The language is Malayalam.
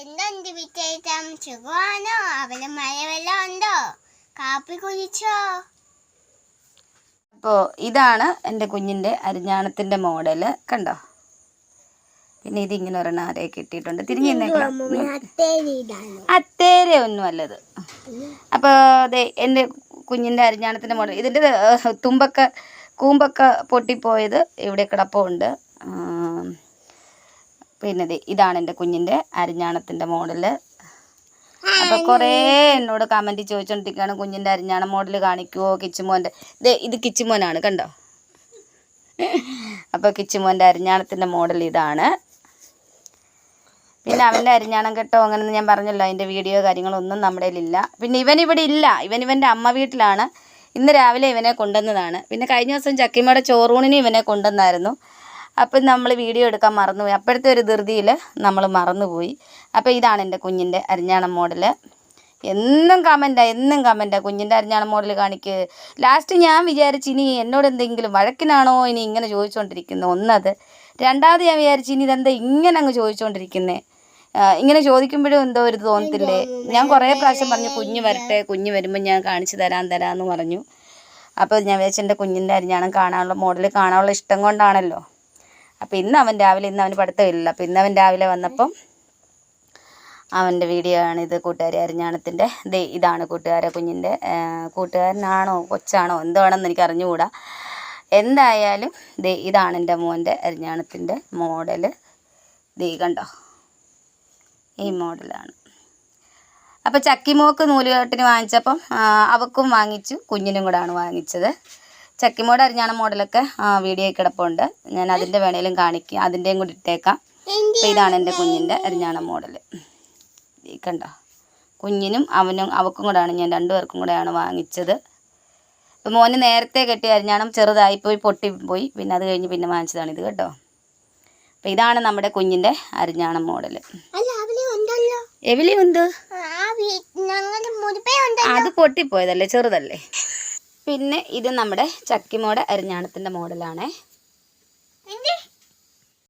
എന്തുണ്ട് വിറ്റേറ്റം സുഖമാണോ? അവിടെ മഴ വെള്ളം ഉണ്ടോ? കാപ്പി കുടിച്ചോ? അപ്പോൾ ഇതാണ് എന്റെ കുഞ്ഞിന്റെ അരിഞ്ഞാണത്തിന്റെ മോഡൽ കണ്ടോ? പിന്നെ ഇതിങ്ങനെ ഒരെണ്ണം ആരെയൊക്കെ കിട്ടിയിട്ടുണ്ട്. തിരിഞ്ഞു അത്തേര ഒന്നും അല്ലത്. അപ്പോൾ അതെ എന്റെ കുഞ്ഞിന്റെ അരിഞ്ഞാണത്തിന്റെ മോഡൽ ഇതിന്റെ തുമ്പൊക്കെ കൂമ്പൊക്കെ പൊട്ടിപ്പോയത് ഇവിടെ കിടപ്പുണ്ട്. പിന്നെ ഇതാണ് എന്റെ കുഞ്ഞിന്റെ അരിഞ്ഞാണത്തിന്റെ മോഡൽ. അപ്പോൾ കുറേ എന്നോട് കമന്റ് ചോദിച്ചുകൊണ്ടിരിക്കുകയാണ് കുഞ്ഞിന്റെ അരിഞ്ഞാണ മോഡൽ കാണിക്കുമോ കിച്ചുമോന്റെ. ദേ ഇത് കിച്ചുമോനാണ് കണ്ടോ? അപ്പോൾ കിച്ചുമോന്റെ അരിഞ്ഞാണത്തിന്റെ മോഡൽ ഇതാണ്. പിന്നെ അവന്റെ അരിഞ്ഞാണം കെട്ടോ അങ്ങനെ ഞാൻ പറഞ്ഞല്ലോ അതിന്റെ വീഡിയോ കാര്യങ്ങളൊന്നും നമ്മുടെ ഇല്ല പിന്നെ ഇവൻ ഇവിടെ ഇല്ല ഇവൻ ഇവന്റെ അമ്മ വീട്ടിലാണ്. ഇന്ന് രാവിലെ ഇവനെ കൊണ്ടുവന്നതാണ്. പിന്നെ കഴിഞ്ഞ ദിവസം ചക്കിമ്മയുടെ ചോറൂണിന് ഇവനെ കൊണ്ടുവന്നായിരുന്നു. അപ്പം നമ്മൾ വീഡിയോ എടുക്കാൻ മറന്നുപോയി. അപ്പോഴത്തെ ഒരു ധൃതിയിൽ നമ്മൾ മറന്നുപോയി. അപ്പോൾ ഇതാണ് എന്റെ കുഞ്ഞിന്റെ അരിഞ്ഞാണം മോഡൽ എന്നും കമന്റാണ് എന്നും കമന്റാണ് കുഞ്ഞിന്റെ അരിഞ്ഞാണം മോഡൽ കാണിക്ക്. ലാസ്റ്റ് ഞാൻ വിചാരിച്ചു ഇനി എന്നോട് എന്തെങ്കിലും വഴക്കിനാണോ ഇനി ഇങ്ങനെ ചോദിച്ചുകൊണ്ടിരിക്കുന്നത് ഒന്നത്. രണ്ടാമത് ഞാൻ വിചാരിച്ചു ഇനി ഇതെന്താ ഇങ്ങനെ അങ്ങ് ചോദിച്ചുകൊണ്ടിരിക്കുന്നത് ഇങ്ങനെ ചോദിക്കുമ്പോഴും എന്തോ ഒരു തോന്നത്തില്ലേ? ഞാൻ കുറേ പ്രാവശ്യം പറഞ്ഞു കുഞ്ഞ് വരട്ടെ കുഞ്ഞ് വരുമ്പോൾ ഞാൻ കാണിച്ചു തരാൻ തരാമെന്ന് പറഞ്ഞു. അപ്പോൾ ഞാൻ വിചാരിച്ചു എന്റെ കുഞ്ഞിന്റെ അരിഞ്ഞാണം കാണാനുള്ള മോഡൽ കാണാനുള്ള ഇഷ്ടം കൊണ്ടാണല്ലോ. അപ്പോൾ ഇന്ന് അവൻ രാവിലെ ഇന്ന് അവന് പഠിത്തമില്ല അപ്പോൾ ഇന്ന് അവൻ രാവിലെ വന്നപ്പം അവന്റെ വീഡിയോ ആണ് ഇത് കൂട്ടുകാരി അരിഞ്ഞാണത്തിന്റെ. ദേ ഇതാണ് കൂട്ടുകാരെ കുഞ്ഞിന്റെ കൂട്ടുകാരനാണോ കൊച്ചാണോ എന്താണെന്ന് എനിക്ക് അറിഞ്ഞുകൂടാ എന്തായാലും ദേ ഇതാണ് എന്റെ മോന്റെ അരിഞ്ഞാണത്തിന്റെ മോഡൽ. ദേ കണ്ടോ? ഈ മോഡലാണ്. അപ്പോൾ ചക്കിമോക്ക് നൂലുകെട്ടിന് വാങ്ങിച്ചപ്പം അവക്കും വാങ്ങിച്ചു കുഞ്ഞിനും കൂടാണ് വാങ്ങിച്ചത്. ചക്കിമോട് അരിഞ്ഞാണ മോഡലൊക്കെ ആ, വീഡിയോ കിടപ്പുണ്ട്. ഞാൻ അതിന്റെ വേണേലും കാണിക്കുക അതിന്റെയും കൂടി ഇട്ടേക്കാം. അപ്പോൾ ഇതാണ് എന്റെ കുഞ്ഞിന്റെ അരിഞ്ഞാണ മോഡൽ കണ്ടോ? കുഞ്ഞിനും അവനും അവക്കും കൂടെയാണ് ഞാൻ രണ്ടുപേർക്കും കൂടെയാണ് വാങ്ങിച്ചത്. അപ്പോൾ മോന് നേരത്തെ കെട്ടിയ അരിഞ്ഞാണം ചെറുതായിപ്പോയി പൊട്ടിപ്പോയി പിന്നെ അത് കഴിഞ്ഞ് പിന്നെ വാങ്ങിച്ചതാണ് ഇത് കേട്ടോ. അപ്പോൾ ഇതാണ് നമ്മുടെ കുഞ്ഞിന്റെ അരിഞ്ഞാണം മോഡൽ എവിലി ഉണ്ട് അത് പൊട്ടിപ്പോയതല്ലേ? ചെറുതല്ലേ? പിന്നെ ഇത് നമ്മുടെ ചക്കിമോടെ അരിഞ്ഞാണത്തിന്റെ മോഡലാണേ.